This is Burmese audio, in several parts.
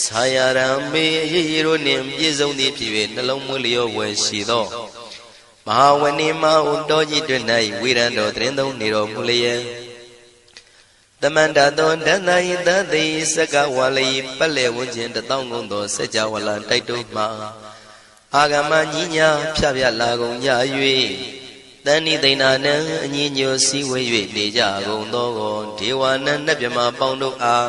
ဆာယရံမေအရေးရတို့နှင့်ပြည့်စုံသည်ဖြစ်၍နှလုံးမွေးလျောဝယ်ရှိသောမဟာဝဏိမဟုတောကြီးတွင်၌ဝိရံတော်တရင်သုံးနေတော်မူလျက်တမန္တသောဒန္တယိတသိစကဝါလိပက်လေဝန်းကျင်တသောင်းကုန်သောစัจ java လာတိုက်တို့မှာအာဂမညီညာဖြဖြလာကုန်ကြ၍တဏိသိဏနံအညီညွတ်စည်းဝေး၍နေကြကုန်သောဒေဝနံနတ်မြမပေါင်းတို့အား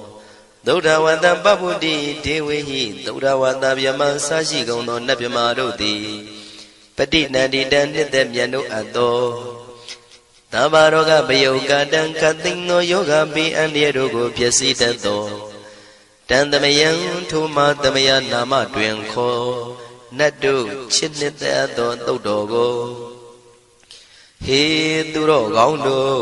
သုဒ္ဓဝတ္တပပုတ္တိဒေဝေဟိသုဒ္ဓဝတ္တဗျမဆရှိကုန်သောနတ်မြမာတို့သည်ပฏิနန္တိတံနှစ်သက်မြတ်တို့အပ်သောသဗ္ဗရောဂပယုကတံခသိန်သောယောဂပိအန္တရတို့ကိုဖြစ်စီတတ်သောတန်သမယံထိုမသမယနာမတွင်ခေါ်နတ်တို့ချစ်နှစ်သက်သောသုတ်တော်ကိုဟေသူတော်ကောင်းတို့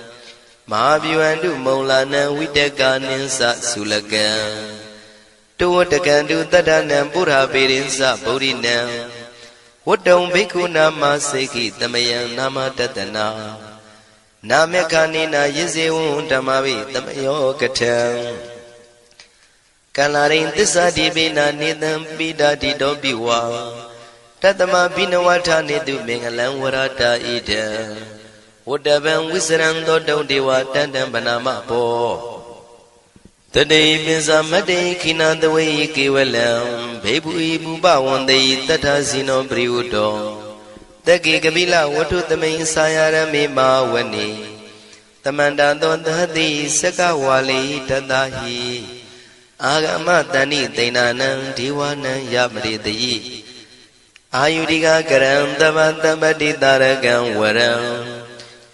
မဟာဗျဝန္တုမုံလာနံဝိတကနိသသုလကံတဝတကံတုတတ္တနံပုရာပေရိသဗုဒ္ဓိနံဝတ္တုံဘိက္ခုနာမစေခိတမယံနာမတတနာနာမေခာနိနာယဇေဝံဓမ္မဝိတမယောကထံကလရိန်သစ္စာတိပိနာနေတံပိဒာတိတောပိဝါတတမဘိနဝထာနေတုမင်္ဂလံဝရတာဣဒံ ဝတ္တဗံဝိစရံသောတုံဒေဝတန္တံဗနာမဘောတတိပိစမတေခိနာတဝေကေဝလံဘေဘူဤပူပဝန္တေတထဇိနောပရိဝတ္တောတကေကပိလဝတ္ထုသမိန်စာယရမေမာဝနေတမန္တသောသတိစကဝါလိတတဟိအာဂမတဏိသိဏနံဒေဝနံယမရိတိအာယုတိကကရံတမတမတိတာရကံဝရံ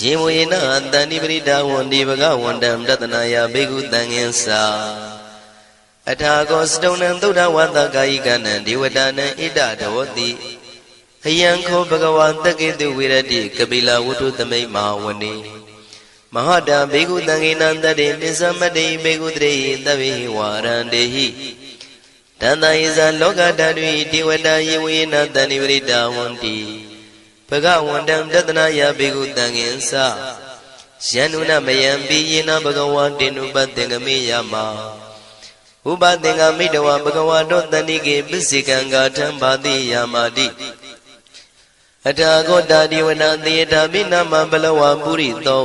ယေဝေနတန္တိပရိဒါဝန္ဒီဘဂဝန္တံတတနာယဘေကုတံငင်္စာအထာကောစတုံနံသုဒ္ဓဝါသကာယိကနံဒေဝတာနံဣဒဒောတိအယံခောဘဂဝါတကေတုဝိရတိကပိလဝုထုသမိတ်မဟာဝနေမဟာတာဘေကုတံငေနံတတေပိသမတေဘေကုတရေတဗေဝါရန္တေဟိတန္တယေဇာလောကဓာတုဒေဝတာယေဝေနတန္တိပရိတာဝန္တိ ဘဂဝန္တံတတနာယဘေကုတံငင်္စယန္နုနမယံပိယေနဘဂဝါတေနုပသင်္ကမေယမဥပသင်္ကမိတဝဘဂဝါတောတဏိကေပစ္စေကံဂါထံဘာတိယာမာတိအထာဂောတာဒီဝနာသေတာပိနာမဘလဝပုရိသော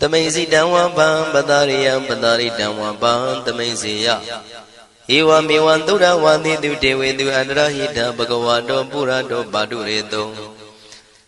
သမိန်စီတံဝံပံပတာရိယံပတာရိတံဝံပံသမိန်စီယဧဝမေဝံသုဒ္ဓဝါတိတုတေဝေတုအန္တရဟိတဘဂဝါတောပုရတောပါတုရေတုံ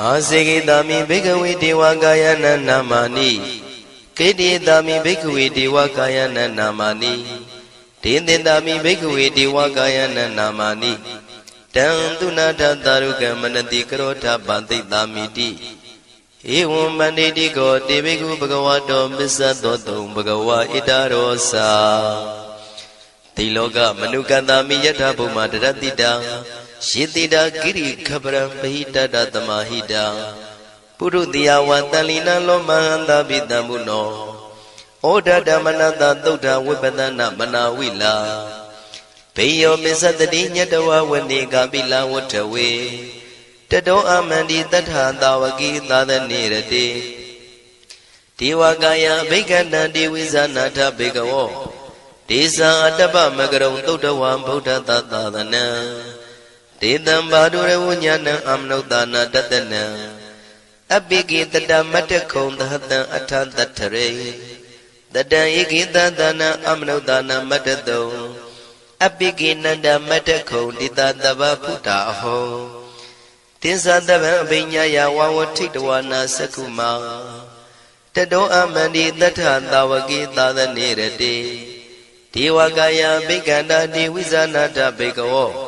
အာစေကိတာမိဘိက္ခဝေဒေဝကာယနာနာမာနိကေတိတာမိဘိက္ခဝေဒေဝကာယနာနာမာနိဒေင်တင်တာမိဘိက္ခဝေဒေဝကာယနာနာမာနိတံသူနာထသာရုကမနတိကရောထပန္တိတာမိတိဧဝံမန္တိတိကောတေဘိက္ခုဘဂဝါတောမစ္ဆသောတုံဘဂဝါဣတရောစာတိလောကမနုကန္တာမိယထဘုမတရတိတံ ယေတိတာကိရိခပရံပဟိတတသမဟိတံပုရုတိယဝတန်လီနလောမဟန္တာပိတံဘုနောဩဒဓမ္မနတသုဒ္ဓဝိပဒနာမနာဝိလာဘေယောမစ္စတတိညတဝဝနေကပိလဝတ္ထဝေတတောအမန္တိတထသာဝကိသာသနေရတိဒေဝကာယဘိက္ခန္တဒေဝိဇာနာထဘေကဝောဒေဇာအတ္တပမကရုံသုဒ္ဓဝံဗုဒ္ဓသာသာသနံ ဒေတံဘာဒုရဝဉာဏံအမနုဿာနာတတနံအပိကိတတမတ္တခုံသဟတံအထတထရေတတံဧကိတသနာအမနုဿာနာမတ္တတုံအပိကိနန္ဒမတ္တခုံတိတတဗဖုတာအဟောတင်္သတဗံအပိညာယဝဝထိတဝနာသက္ခုမာတတောအမန္တိတထသာဝကိသာသနေရတိဒေဝကာယဘိက္ခန္တာတိဝိဇာနာတဘေကဝော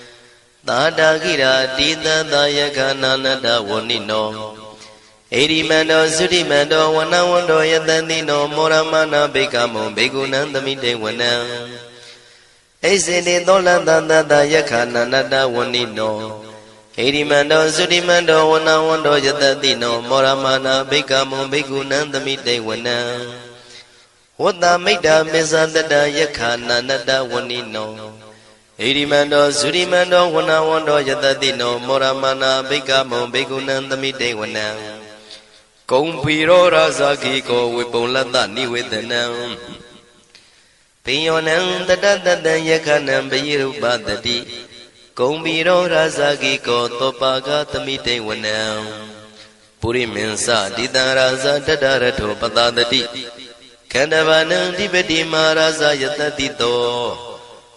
သာတာကိရာတိသသာယကနာနတဝဏိနောဣရိမန္တောသုရိမန္တောဝနဝန္တောယတတိနောမောရမနာဘေကမောဘေကုဏံသမိတေဝနံဣစေတေသောလန္တသတယခာနာနတဝဏိနောဣရိမန္တောသုရိမန္တောဝနဝန္တောယတတိနောမောရမနာဘေကမောဘေကုဏံသမိတေဝနံဝတ္တမိတ်တာမေဇတတယခာနာနတဝဏိနော ဣရိမန္တောဇုရိမန္တောဝနဝန္တောယတတိနောမောရမနာဘိကမောဘေကုဏံသမိတေဝနံကုံဖီရောရာဇာကိကောဝေပုံလတ္တနိဝေဒနံပိယောနံတတတတံယခနံပယိရုပတတိကုံဖီရောရာဇာကိကောသောပါကသမိတေဝနံပုရိမင်းစတိတံရာဇာတတရထောပတတတိခန္ဓဗာနံဓိပတိမာရာဇာယတတိတော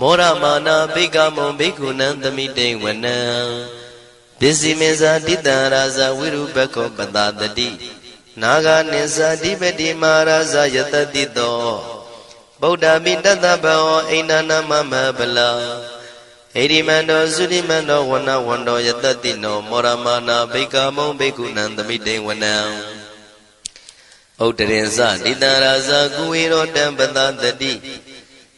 မောရမာနာဘိကမောဘိက္ခုနံသမိတေဝနံပစ္စည်းမေဇာတိတံရာဇဝိရုပခောပတတတိနာဂာနိဇာတိပတိမာရာဇယတတိတောဗုဒ္ဓမိတတဘောအိန္ဒနာမမဗလာဣရိမန္တောသုရိမန္တောဝနဝန္တောယတတိနောမောရမာနာဘိကမောဘိက္ခုနံသမိတေဝနံဥဒ္ဒရင်ဇတိတံရာဇကုဝေရောတံပတတတိ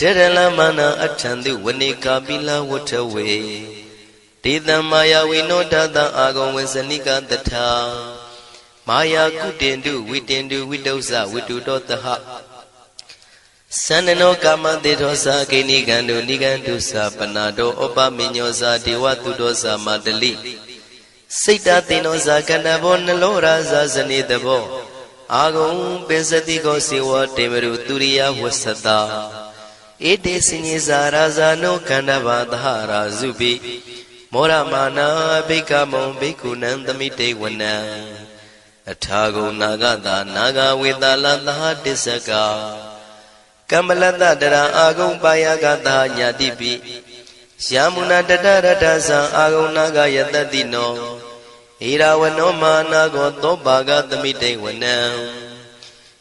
တေရလမနာအထံသူဝနေကာပိလဝထဝေဒေတံမာယဝိနောတတံအာဂုံဝေစနိကတထာမာယာကုတင်တုဝိတင်တုဝိတုဇဝိတုတောတဟသန္နနောကာမတေသောသာကိနိကံတုနိကံတုသာပနာတောဩပမညောသာဒေဝတုတောသာမတလိစိတ်တသိနောသာကန္နဘောနလောရာဇာဇနေတဘောအာဂုံပင်စတိကောစေဝတေမရုသူရိယဝဆတာ ဧတေစညေဇာရာဇာနောကန္တဘာသဟရာဇုပိမောရမာနာဘိကမုံဘိက္ခုနံသမိတေဝနံအထာဂုံနာဂတာနာဂဝေတာလသဟတစ္စကကမ္မလတတရာအာဂုံပါယကတာညာတိပိယာမုနာတတရတသံအာဂုံနာဂယတတိနောဣရာဝနောမာနာကောသောပါကသမိတေဝနံ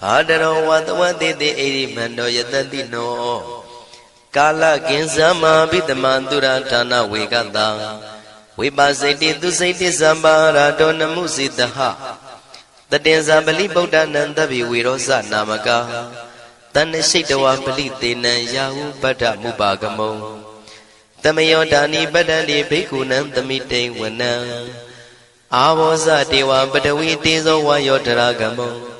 ဘာတရောဝတဝတိတိအိရိမန္တောယတတိနောကာလကင်္စမဘိတမန္တုရဌာနဝေကတံဝိပါစိတိသူစိတိသံပါရာတောနမှုစိတဟတတင်္ဇာပလိဗုဒ္ဓနံတဗိဝေရောဇနာမကာတဏ္ဏရှိတဝပလိတေနံယာဟုပတ္ထမုပါကမုံတမယောဒာနိပတ္တန္တိဘိက္ခုနံသမိတိဝနံအာဘောဇတေဝပတဝီတေဇောဝါယောတရာကမုံ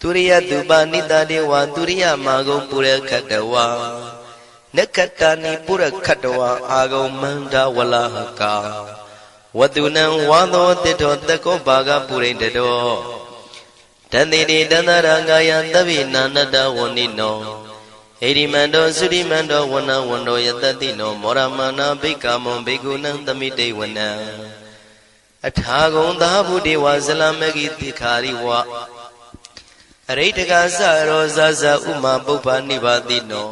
သူရိယသူပနိတတေဝသူရိယမာဂုံပုရခတဝါနက္ခတနိပုရခတဝါအာဂုံမန္တဝလဟကာဝတုနံဝါသောတိတောတကောဘာဂပုရိတတောတန်တိတိတန္တရာကာယသဗ္ဗေနာနတဝဏိနောဣတိမန္တောသုတိမန္တောဝနဝန္တောယတတိနောမောရမနာဘိက္ခမွန်ဘိက္ခုနံသမိတေဝနံအထာဂုံသာဘုဒေဝဇလမဂိတိခာရိဝ အရိတကသရောဇဇဥမာပုပ္ပနိဗ္ဗာတိနော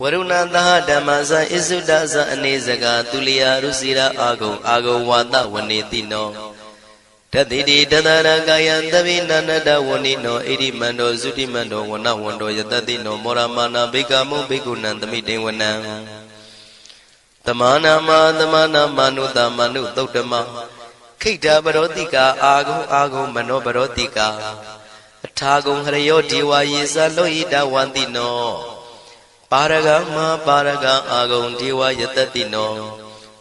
ဝရုဏသဟဓမ္မဇဣစုဒဇအနေစကာသူလျာရုစီရာအာဂုံအာဂုံဝါဒဝနေတိနောတတိတိတတရကာယံသဗိနန္တဝဏိနောဣရိမန္တောသုတိမန္တောဝနဝန္တောယတတိနောမောရမာနာဘိကမုဘိကုဏံသမိတေဝနံတမနာမသမနာမနုတမနုသုတ်တမခိတ္တပရောတိကာအာဂုံအာဂုံမနောပရောတိကာ အထာဂုံဟရယောဒေဝယေသလောဟိတဝန္တိနောပါရဂမပါရဂအာဂုံဒေဝယတတိနော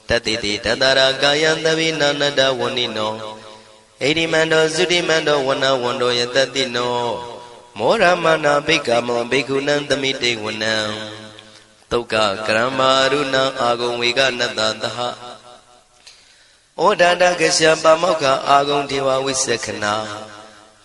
တတိတိတတရာကာယံသဗိနာနတဝဏိနောဣရိမန္တောသုတိမန္တောဝနဝန္တောယတတိနောမောရမနာဘိက္ခမောဘိက္ခုနံသမိတေဝနံတုတ်ကကရမအရုဏအာဂုံဝေကနတသဟဩဒန္တကရှပမောက္ခအာဂုံဒေဝဝိသခနာ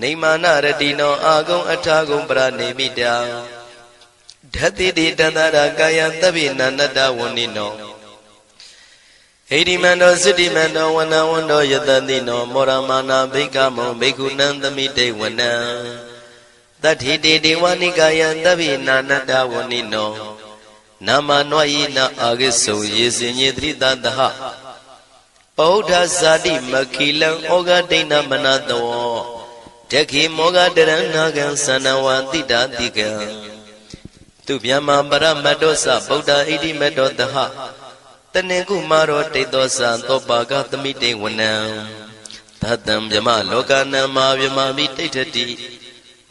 နေမာနရတိနောအာဂုံအထာဂုံပရနေမိတာဓတ္တိတိတန္တရာကာယသဗ္ဗိနန္တဝဏိနောဟိရိမန္တောသုတိမန္တောဝနဝန္တောယတတိနောမောရမာနာဘိကမောဘိက္ခုနံသမိတေဝနံတတိတေဒေဝနိကာယသဗ္ဗိနာနတဝဏိနောနာမနောယိနာအာဂိစုံယေစင်ညေတိတတဟပောဓဇာတိမခိလံဩဃဒိဏမနတော တခိမောဃတရဏဂံသနဝတိတာတိကံသူဗျမပရမတ္တောသဗုဒ္ဓဣတိမတ္တောတဟတနေကုမာရောတိတောသံသောပါကသမိတေဝနံသတ္တံဗျမလောကနံမာဗျမမိတိဋ္ဌတိ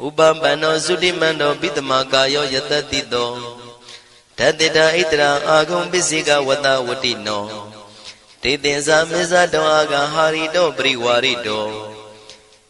ဥပပန္နောသုတိမန္တောပိတမကာယောယတတိတောတတ္တတာဣတရာအာဂုံပစ္စေကဝတဝတိနောတေသင်္ဇာမေဇတောအာဂဟာရိတောပရိဝါရိတော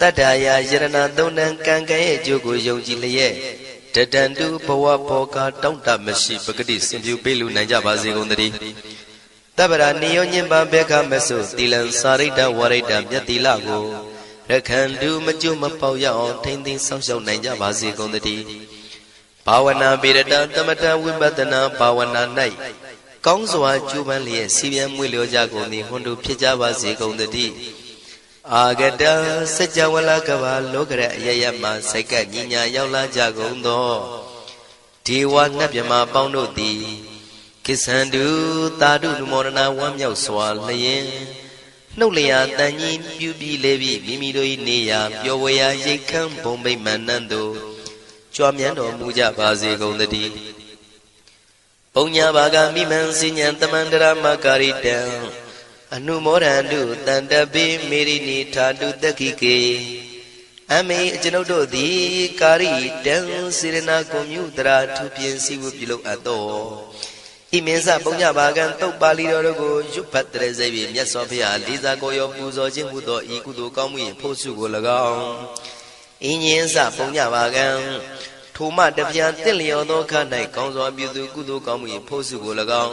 တတ္တရာယရဏသုံးတန်ကံကံရဲ့အကျိုးကိုယုံကြည်လျက်တတန်တုဘဝဘောကတောင့်တမရှိပဂတိစင်ပြူပေးလူနိုင်ကြပါစေကုန်သတည်းတပ္ပရာနိယောညင်ပံဘေခမဆုသီလံစာရိတ္တဝရိတ္တမြတ်တိလကိုရခန္တုမကျွမပေါက်ရအောင်ထိမ့်သိမ်းဆောင်းရှောက်နိုင်ကြပါစေကုန်သတည်းဘာဝနာပိရတသမထဝိပဿနာဘာဝနာ၌ကောင်းစွာကျူးပန်းလျက်စီပြန်မွေလျောကြကုန်သည်ဟွန်တို့ဖြစ်ကြပါစေကုန်သတည်း အာဂတစัจ java လကဘာလောကရအယယမစိတ်ကညီညာရောက်လာကြကုန်သောဒေဝနတ်မြမပေါင်းတို့သည်ကိစ္ဆန္တုတာတုနုမောဒနာဝမ်းမြောက်စွာလျင်နှုတ်လျာတန်ကြီးပြူပြီးလေပြီးမိမိတို့၏နေရာပျော်ဝေရာရိတ်ခမ်းဘုံမိတ်မန္နန်တို့ကြွားမြန်းတော်မူကြပါစေကုန်သတည်းပုံညာဘာကမိမံစဉ္ဉံတမန္တရမကာရိတံ အနုမောဒန္တုတန်တပိမေရိနိထာတုတက္ခိကေအမေအကျွန်ုပ်တို့သည်ကာရိတံစေရနာကွန်မြူတရာထူပြင်းစည်းဝပြုလုပ်အပ်သောဣမင်းစပုံညဘာကံတုတ်ပါဠိတော်တို့ကိုရွတ်ဖတ်တဲ့စေပြီးမြတ်စွာဘုရားလေးစားကိုရောပူဇော်ခြင်းဟူသောဤကုသိုလ်ကောင်းမှု၏ဖို့စုကို၎င်းအင်းရင်စပုံညဘာကံထိုမှတပြာတင့်လျော်သောခါ၌ကောင်းစွာပြုသူကုသိုလ်ကောင်းမှု၏ဖို့စုကို၎င်း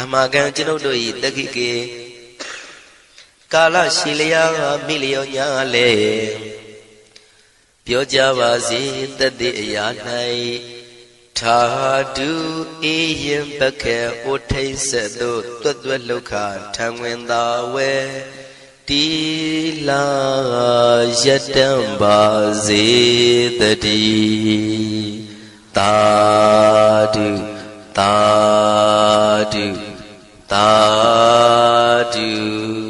အမကံကျွန်ုပ်တို့၏တက္ခိကေကာလရှိလျာမိလျောညာလေပြောကြပါစေတတိအရာ၌ထာတုအေယံပကေဩထိတ်ဆက်သို့တွတ်တွတ်လောက်ခထံဝင်သာဝဲတီလာယတံပါစေတတိတာတု Tadu. do.